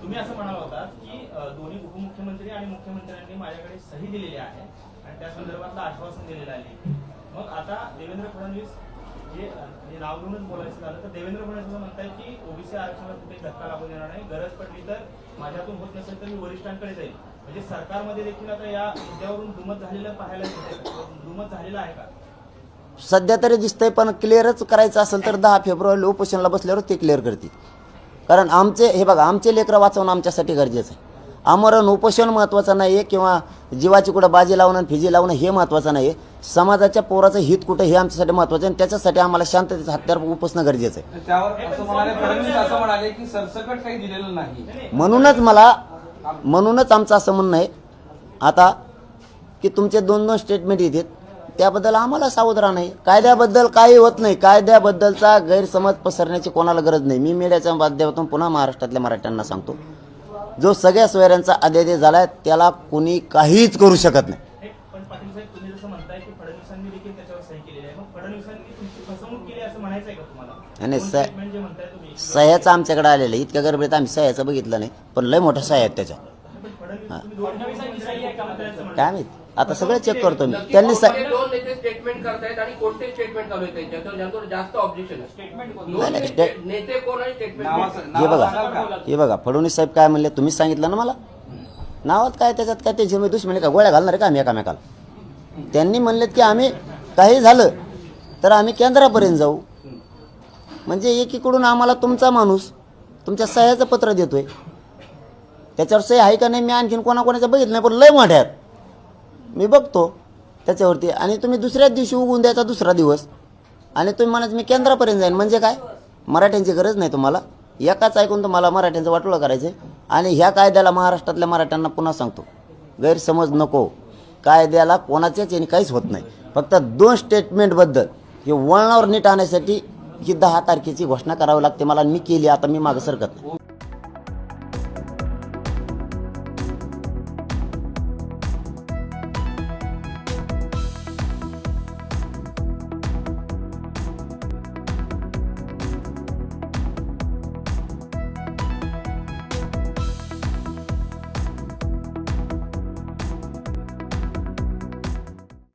तुम्ही असं म्हणाला होता की दोन्ही उपमुख्यमंत्री आणि मुख्यमंत्र्यांनी माझ्याकडे सही दिलेली आहे आणि त्या संदर्भातलं आश्वासन दिलेलं आहे. मग आता देवेंद्र फडणवीस जे नाव घेऊनच बोलायचं झालं तर देवेंद्र फडणवीस म्हणताय की ओबीसी आरक्षणाला कुठे धक्का लागू देणार नाही. गरज पडली तर माझ्यातून होत नसेल तर मी वरिष्ठांकडे जाईल. म्हणजे सरकारमध्ये देखील आता या मुद्द्यावरून दुमत झालेलं पाहायला? दुमत झालेलं आहे का? सध्या तरी दिसतंय पण क्लिअरच करायचं असेल तर दहा फेब्रुवारीला उपोषणाला बसल्यावर ते क्लिअर करतील. कारण आमचे हे बघा आमचे लेकरं वाचवणं आमच्यासाठी गरजेचं आहे. आमरण उपोषण महत्त्वाचं नाही आहे किंवा जीवाची कुठं बाजी लावणं आणि फिजी लावणं हे महत्त्वाचं नाही आहे समाजाच्या पोराचं हित कुठं हे आमच्यासाठी महत्त्वाचं आहे आणि त्याच्यासाठी आम्हाला शांततेचं हत्यार उपसणं गरजेचं आहे. म्हणूनच मला म्हणूनच आमचं असं म्हणणं आहे. आता की तुमचे दोन दोन स्टेटमेंट येतात. त्याबद्दल आम्हाला सावध राहणं आहे कायद्याबद्दल काही होत नाही. कायद्याबद्दलचा गैरसमज पसरण्याची कोणाला गरज नाही. मी मीडियाच्या माध्यमातून पुन्हा महाराष्ट्रातल्या मराठ्यांना सांगतो. जो सगळ्या सोयऱ्यांचा अध्यादेश झालाय त्याला कोणी काहीच करू शकत नाही. आहे. आहे आणि सह्याचं आमच्याकडे आलेलं आहे. इतक्या गडबडीत आम्ही सह्याचं बघितलं नाही. पण लय मोठ्या सह्या आहेत त्याच्या. काय माहीत? आता सगळं चेक करतो मी. त्यांनी दोन नेते स्टेटमेंट करतायत आणि कोणते स्टेटमेंट चालू आहे त्यांच्यावर ज्यांच्यावर जास्त ऑब्जेक्शन स्टेटमेंट नेते कोण आणि स्टेटमेंट हे बघा. हे बघा फडणवीस साहेब काय म्हणले? तुम्हीच सांगितलं ना मला? नावात काय त्याच्यात काय टेन्शन मी दुश्मनी का? गोळ्या घालणार का आम्ही एकामेकाला? त्यांनी म्हणलेत की आम्ही काही झालं तर आम्ही केंद्रापर्यंत जाऊ. म्हणजे एकीकडून आम्हाला तुमचा माणूस तुमच्या सह्याचं पत्र देतोय. त्याच्यावर सही आहे का नाही? मी आणखीन कोणाकोणाचं बघितलं नाही पण लय मोठ्यात मी बघतो त्याच्यावरती. आणि तुम्ही दुसऱ्याच दिवशी उगून द्यायचा दुसरा दिवस. आणि तुम्ही म्हणायचं मी केंद्रापर्यंत जाईन. म्हणजे काय? मराठ्यांची गरज नाही तुम्हाला. एकाच ऐकून तुम्हाला मराठ्यांचं वाटोळं करायचं आणि ह्या कायद्याला महाराष्ट्रातल्या मराठ्यांना पुन्हा सांगतो. गैरसमज नको. कायद्याला कोणाच्याच याने काहीच होत नाही. फक्त दोन स्टेटमेंटबद्दल हे वळणावर नीट आणण्यासाठी ही दहा तारखेची घोषणा करावी लागते. मला मी केली आता मी मागं सरकत नाही.